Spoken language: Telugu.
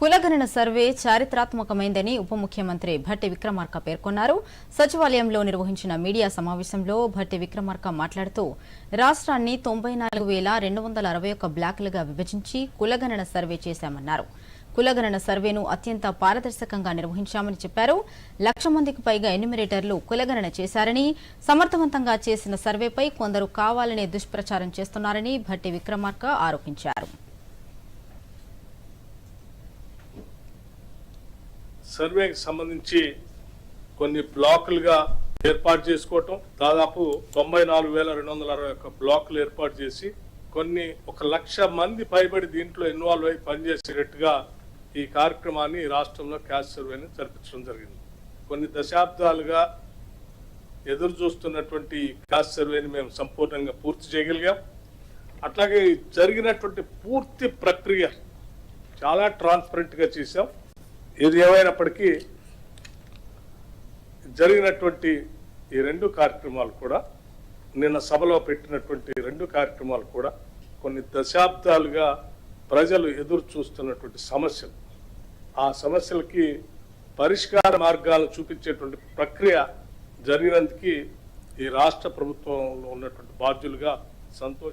కులగణన సర్వే చారిత్రాత్మకమైందని ఉప ముఖ్యమంత్రి భట్టి విక్రమార్క పేర్కొన్నారు. సచివాలయంలో నిర్వహించిన మీడియా సమావేశంలో భట్టి విక్రమార్క మాట్లాడుతూ రాష్ట్రాన్ని తొంభై నాలుగు వేల రెండు వందల అరవై ఒక్క బ్లాకులుగా విభజించి కులగణన సర్వే చేశామన్నారు. కులగణన సర్వేను అత్యంత పారదర్శకంగా నిర్వహించామని చెప్పారు. లక్ష మందికి పైగా ఎన్యుమిరేటర్లు కులగణన చేశారని సమర్థవంతంగా చేసిన సర్వేపై కొందరు కావాలనే దుష్ప్రచారం చేస్తున్నారని భట్టి విక్రమార్క ఆరోపించారు. సర్వేకి సంబంధించి కొన్ని బ్లాకులుగా ఏర్పాటు చేసుకోవటం దాదాపు తొంభై నాలుగు వేల రెండు వందల అరవై ఒక్క బ్లాకులు ఏర్పాటు చేసి కొన్ని ఒక లక్ష మంది పైబడి దీంట్లో ఇన్వాల్వ్ అయి పనిచేసేటట్టుగా ఈ కార్యక్రమాన్ని రాష్ట్రంలో క్యాష్ సర్వేని జరిపించడం జరిగింది. కొన్ని దశాబ్దాలుగా ఎదురు చూస్తున్నటువంటి క్యాష్ సర్వేని మేము సంపూర్ణంగా పూర్తి చేయగలిగాం. అట్లాగే జరిగినటువంటి పూర్తి ప్రక్రియ చాలా ట్రాన్స్పరెంట్గా చేశాం. ఇది ఏమైనప్పటికీ జరిగినటువంటి ఈ రెండు కార్యక్రమాలు కూడా నిన్న సభలో పెట్టినటువంటి రెండు కార్యక్రమాలు కూడా కొన్ని దశాబ్దాలుగా ప్రజలు ఎదురు చూస్తున్నటువంటి సమస్యలు. ఆ సమస్యలకి పరిష్కార మార్గాలు చూపించేటువంటి ప్రక్రియ జరిగినందుకు ఈ రాష్ట్ర ప్రభుత్వంలో ఉన్నటువంటి బాధ్యులుగా సంతోష